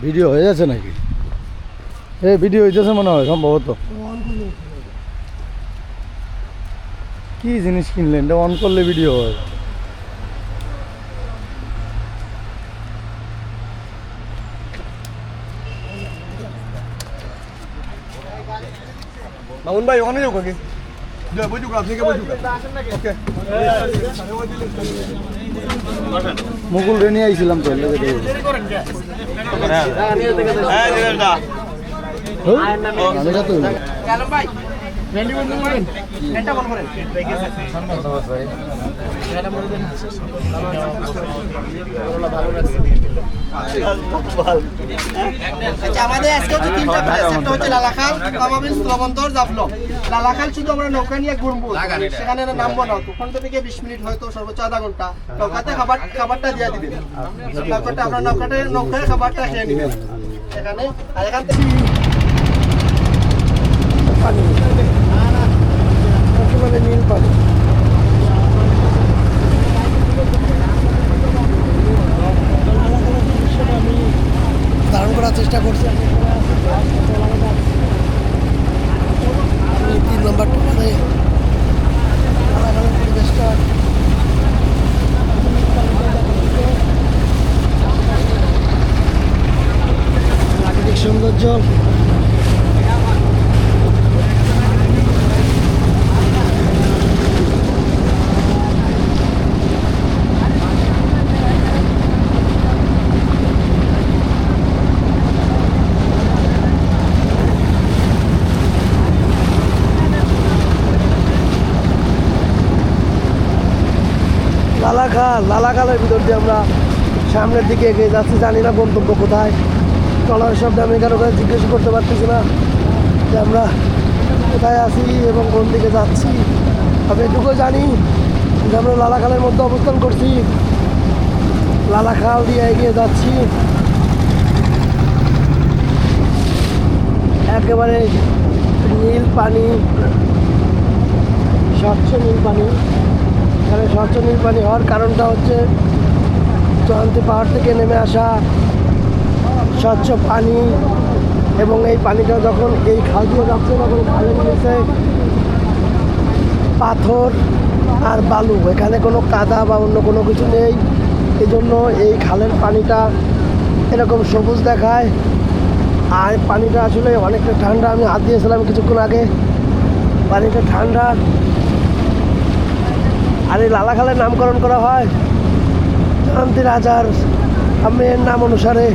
Video হয়ে যাচ্ছে নাকি? এ ভিডিও হইতেছে মনে হয় সম্ভবত। কি জিনিস কিনলেন? এটা অন করলে ভিডিও হয়। মামুন ভাই ওখানে যাও কাকে। বসুক আপনি কে বসুক ওকে মুকুল রে নিয়ে আইছিলাম তো এর লেগে আচ্ছা আমাদের আজকে হচ্ছে তিনটা প্লেস একটা হচ্ছে লালাখাল জাফলং। লালাখাল শুধু আমরা নৌকা নিয়ে ঘুরবো সেখানে নামবো না। ওখান থেকে বিশ মিনিট হয়তো সর্বোচ্চ আধা ঘণ্টা। নৌকাতে খাবার খাবারটা দিয়ে দিবেন নৌকাটা আমরা নৌকাতে নৌকায় খাবারটা খেয়ে নিবেন এখানে আর এখান থেকে নীল পানি ধারণ করার চেষ্টা করছি আমি তিন নম্বর টোকাতে পরিবেশটা প্রাকৃতিক সৌন্দর্য লালাখাল, লালাখালের ভিতর দিয়ে আমরা সামনের দিকে এগিয়ে যাচ্ছি। জানি না গন্তব্য কোথায়। ট্রলার শব্দে আমি কারও কাছে জিজ্ঞেস করতে পারতেছি না যে আমরা কোথায় আছি এবং কোন দিকে যাচ্ছি। আমি এটুকু জানি যে আমরা লালাখালের মধ্যে অবস্থান করছি। লালাখাল দিয়ে এগিয়ে যাচ্ছি। একেবারে নীল পানি, স্বচ্ছ নীল পানি। এখানে স্বচ্ছ নীল পানি হওয়ার কারণটা হচ্ছে জয়ন্তী পাহাড় থেকে নেমে আসা স্বচ্ছ পানি এবং এই পানিটা যখন এই খাল দিয়ে যাচ্ছে, তখন খালের নিচে পাথর আর বালু। এখানে কোনো কাদা বা অন্য কোনো কিছু নেই। এই জন্য এই খালের পানিটা এরকম সবুজ দেখায়। আর পানিটা আসলে অনেকটা ঠান্ডা। আমি হাত দিয়েছিলাম কিছুক্ষণ আগে। পানিটা ঠান্ডা। আর এই লালাখালের নামকরণ করা হয়। জয়ন্তী রাজার মেয়ের নাম অনুসারে।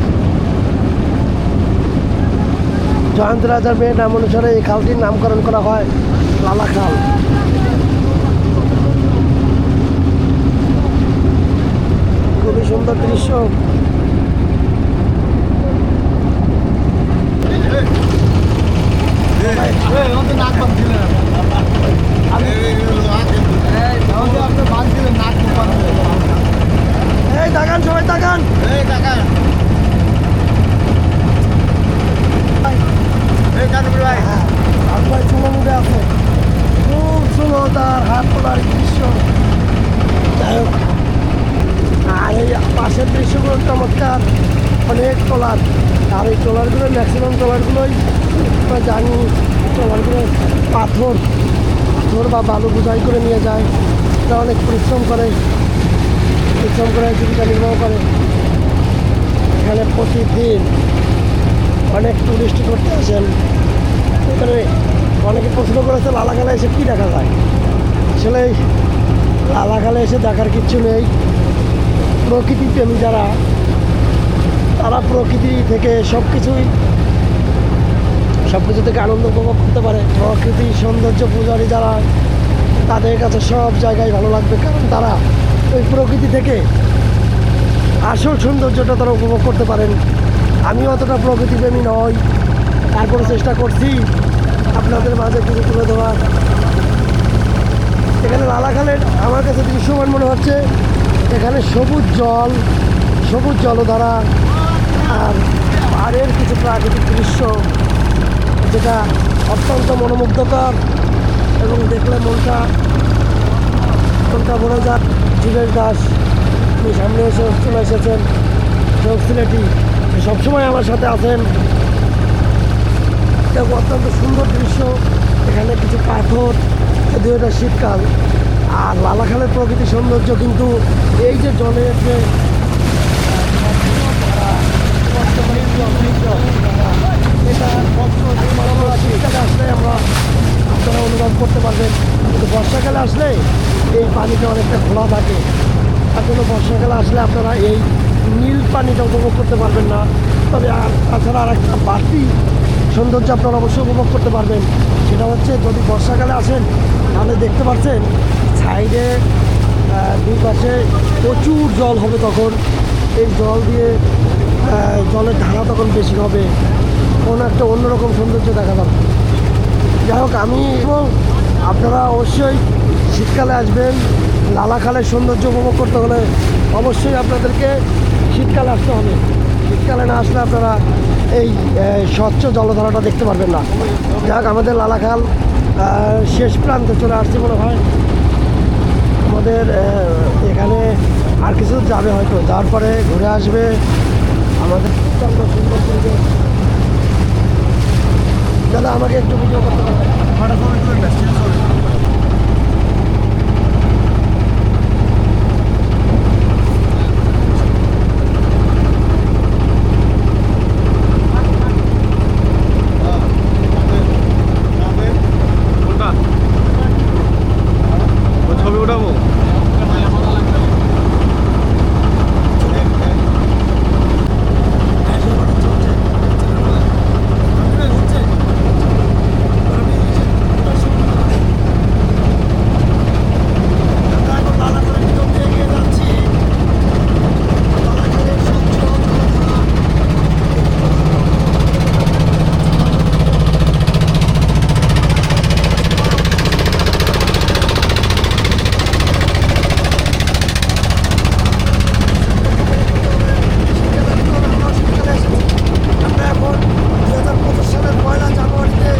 জয়ন্তী রাজার মেয়ের নাম অনুসারে এই খালটির নামকরণ করা হয় লালা খাল। খুবই সুন্দর দৃশ্য। এই তাকান সবাই তাকান আপনার চুলো মুখে আছে খুব চুলো তার হাত তোলার দৃশ্য যাই হোক আর পাশের দৃশ্যগুলো চমৎকার। অনেক ট্রলার। আর এই ট্রলারগুলো ম্যাক্সিমাম ট্রলারগুলোই আমরা জানি, ট্রলারগুলো পাথর পাথর বা বালু বোঝাই করে নিয়ে যায়। এটা অনেক পরিশ্রম করে। পরিশ্রম করে, জীবিকা নির্বাহ করে। এখানে প্রতিদিন অনেক টুরিস্ট করতে আসেন। এখানে অনেকে প্রশ্ন করেছে লালাখালে এসে কী দেখা যায়? আসলে লালাখালে এসে দেখার কিচ্ছু নেই। প্রকৃতি প্রেমী যারা, তারা প্রকৃতি থেকে সব কিছুই সব কিছু থেকে আনন্দ উপভোগ করতে পারে। প্রকৃতি সৌন্দর্য পূজারী যারা, তাদের কাছে সব জায়গায় ভালো লাগবে, কারণ তারা ওই প্রকৃতি থেকে আসল সৌন্দর্যটা তারা উপভোগ করতে পারেন। আমি অতটা প্রকৃতিপ্রেমী নই তারপরে চেষ্টা করছি আপনাদের মাঝে কিছু তুলে দেওয়ার এখানে লালাখালের, আমার কাছে দৃশ্যমান মনে হচ্ছে। এখানে সবুজ জল, সবুজ জলধারা, আর পাহাড়ের কিছু প্রাকৃতিক দৃশ্য, যেটা অত্যন্ত মনোমুগ্ধকর এবং দেখলে মনটা মনটা বলে যাক জীবেশ দাস আপনি সামনে এসে চলে এসেছেন। সিলেটি সবসময় আমার সাথে আছেন। দেখো, অত্যন্ত সুন্দর দৃশ্য। এখানে কিছু পাথর, যদিও এটা শীতকাল। আর লালাখালের প্রকৃতি সৌন্দর্য কিন্তু এই যে জলের যে, এটা আসলে আমরা আপনারা অনুভব করতে পারবেন। কিন্তু বর্ষাকালে আসলে এই পানিটা অনেকটা খোলা থাকে। তার জন্য বর্ষাকালে আসলে আপনারা এই নীল পানিটা উপভোগ করতে পারবেন না। তবে আর তাছাড়া আর একটা বাড়তি সৌন্দর্য আপনারা অবশ্যই উপভোগ করতে পারবেন। সেটা হচ্ছে, যদি বর্ষাকালে আসেন, তাহলে দেখতে পাচ্ছেন সাইডে দুই পাশে প্রচুর জল হবে তখন। এই জল দিয়ে জলের ধারা তখন বেশি হবে। কোনো একটা অন্যরকম সৌন্দর্য দেখা যাবে যাই হোক, আমি এবং আপনারা অবশ্যই শীতকালে আসবেন। লালাখালের সৌন্দর্য উপভোগ করতে হলে অবশ্যই আপনাদেরকে শীতকালে আসতে হবে। শীতকালে না আসলে আপনারা এই স্বচ্ছ জলধারাটা দেখতে পারবেন না। যাক আমাদের লালাখাল শেষ প্রান্তে চলে আসছে মনে হয়। আমাদের এখানে আর কিছু যাবে হয়তো। যাওয়ার পরে ঘুরে আসবে। আমাদের দাদা, আমাকে একটু ভিডিও করতে পারবেন ভাড়া সময় করে ব্যস্ত ছবি উঠাবো আমরা এখন দুই হাজার পঁচিশ সালের পয়লা জানুয়ারিতে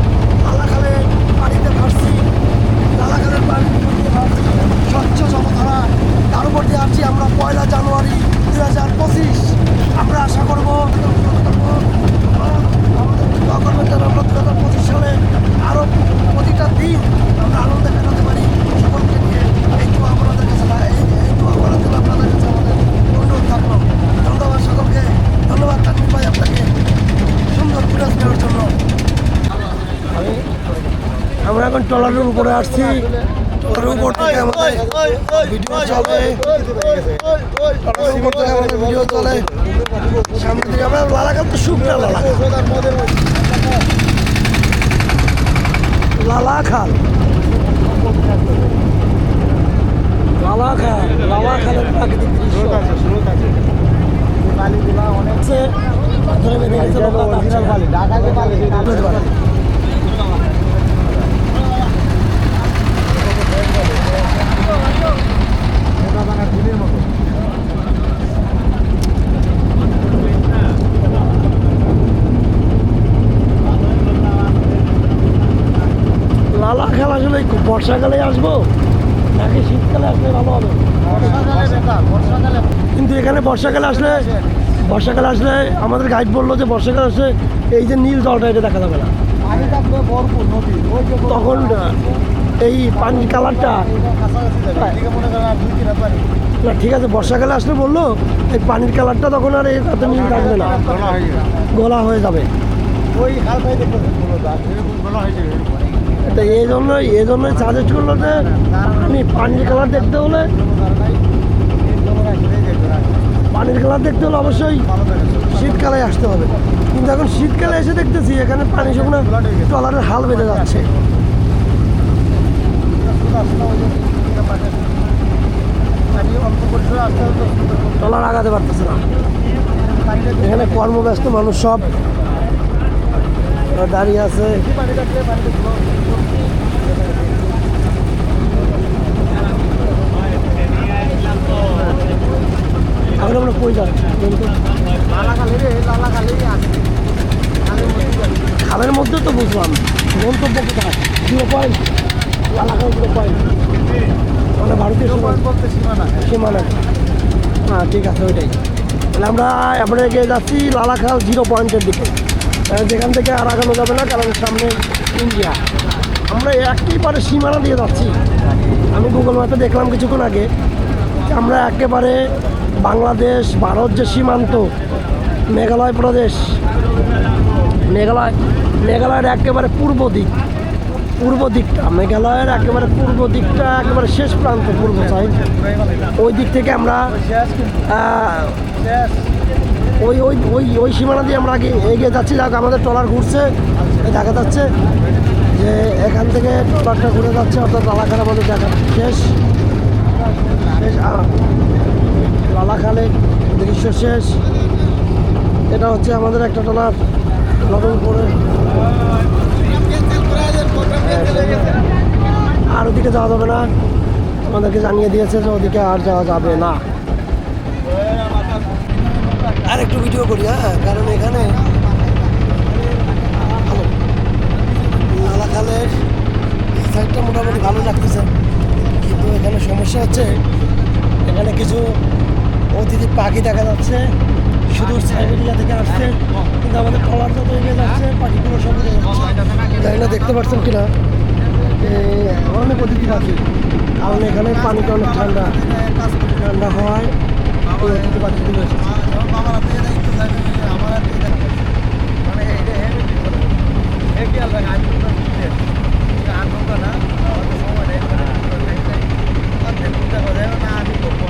লালাখালে পানিতে ভাসছি লালাখালের পানির উপর দিয়ে ভাসছি স্বচ্ছ জলধারা তার উপর দিয়ে আসছি আমরা পয়লা জানুয়ারি দুই হাজার পঁচিশ আমরা আশা করব আমাদের দোয়া করবেন যেন আমরা দু হাজার পঁচিশ সালে আরও প্রতিটা দিন আমরা আনন্দে কাটাতে পারি সকলকে নিয়ে এই দোয়া আপনাদের কাছে না এই এই দোয়া করার জন্য আপনাদের কাছে আমাদের অনুরোধ থাকল ধন্যবাদ সকলকে ধন্যবাদ চাকরি ভাই আপনাকে সুন্দর বিরাজ দেওয়ার জন্য ট্রলারের উপরে আসছি। ট্রলারের উপর থেকে আমাদের ভিডিও চলে। ট্রলারের উপর থেকে আমাদের ভিডিও চলে। সামনে থেকে আমরা লালাকাল তো শুকনা লালাকাল লালাখাল। লালাখাল লালাখালের প্রাকৃতিক দৃশ্য। হচ্ছে পারে। লালা খেলা আসলে বর্ষাকালে আসব? নাকি শীতকালে আসলে ভালো হবে? কিন্তু এখানে বর্ষাকালে আসলে বর্ষাকালে আসলে আমাদের গাইড বলল যে বর্ষাকালে আসলে এই যে নীল জলটা এটা দেখা যাবে না। তখন এই পানির কালারটা। না ঠিক আছে বর্ষাকালে আসলে বলল এই পানির কালারটা তখন আর এত নীল থাকবে না। গলা হয়ে যাবে। তো এই জন্য এই জন্যই সাজেস্ট করল যে আপনি পানির কালার দেখতে হলে পানির কালার দেখতে হলে অবশ্যই শীতকালে আসতে হবে। কিন্তু এখন শীতকালে এসে দেখতেছি এখানে পানি শুকনো ট্রলারের হাল বেঁধে যাচ্ছে। আগাতে পারতেছে না। এখানে কর্মব্যস্ত মানুষ সব। দাঁড়িয়ে আছে। খালের মধ্যে তো বুঝলাম। গন্তব্য কোথায়? পয়েন্ট লালাখাল জিরো পয়েন্ট মানে ভারতীয় সীমানা সীমানা হ্যাঁ ঠিক আছে, ওইটাই। তাহলে আমরা এবারে এগিয়ে যাচ্ছি লালাখাল জিরো পয়েন্টের দিকে। যেখান থেকে আর আগানো যাবে না, কারণ সামনে ইন্ডিয়া। আমরা একেবারে সীমানা দিয়ে যাচ্ছি। আমি গুগল ম্যাপে দেখলাম কিছুক্ষণ আগে আমরা একেবারে বাংলাদেশ, ভারত যে সীমান্ত, মেঘালয় প্রদেশ, মেঘালয়, মেঘালয়ের একেবারে পূর্ব দিক। পূর্ব দিকটা, মেঘালয়ের একেবারে পূর্ব দিকটা, একেবারে শেষ প্রান্ত পূর্ব সাইড ওই দিক থেকে আমরা ওই ওই ওই ওই সীমানা দিয়ে আমরা আগে এগিয়ে যাচ্ছি। যাক, আমাদের ট্রলার ঘুরছে দেখা যাচ্ছে যে এখান থেকে ট্রলারটা ঘুরে যাচ্ছে, অর্থাৎ লালাখাল আমাদের দেখা শেষ। শেষ লালাখালে দৃশ্য শেষ। এটা হচ্ছে আমাদের একটা ট্রলার নতুন করে আর ওদিকে যাওয়া যাবে না। আমাদেরকে জানিয়ে দিয়েছে যে ওদিকে আর যাওয়া যাবে না। আর একটু ভিডিও করি হ্যাঁ? কারণ এখানে ভালো। লালাখালের সাইডটা মোটামুটি ভালো লাগতেছে। কিন্তু এখানে সমস্যা হচ্ছে, এখানে কিছু অতিথি পাখি দেখা যাচ্ছে। শুধু সাইবেরিয়া থেকে আসছে, কিন্তু আমাদের ট্রলার যত এগিয়ে যাচ্ছে, পাখিগুলো সব জানি না, দেখতে পাচ্ছেন কিনা। অনেক অতিথি পাখি কারণ এখানে পানিটা অনেক ঠান্ডা। ঠান্ডা হওয়ায় অতিথি পাখিগুলো এসেছে। জিলাকনি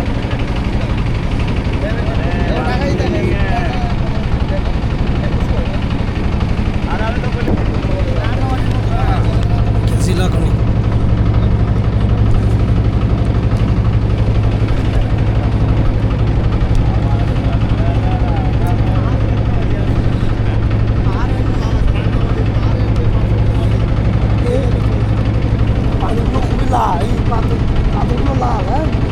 لا اي بعد بعد الله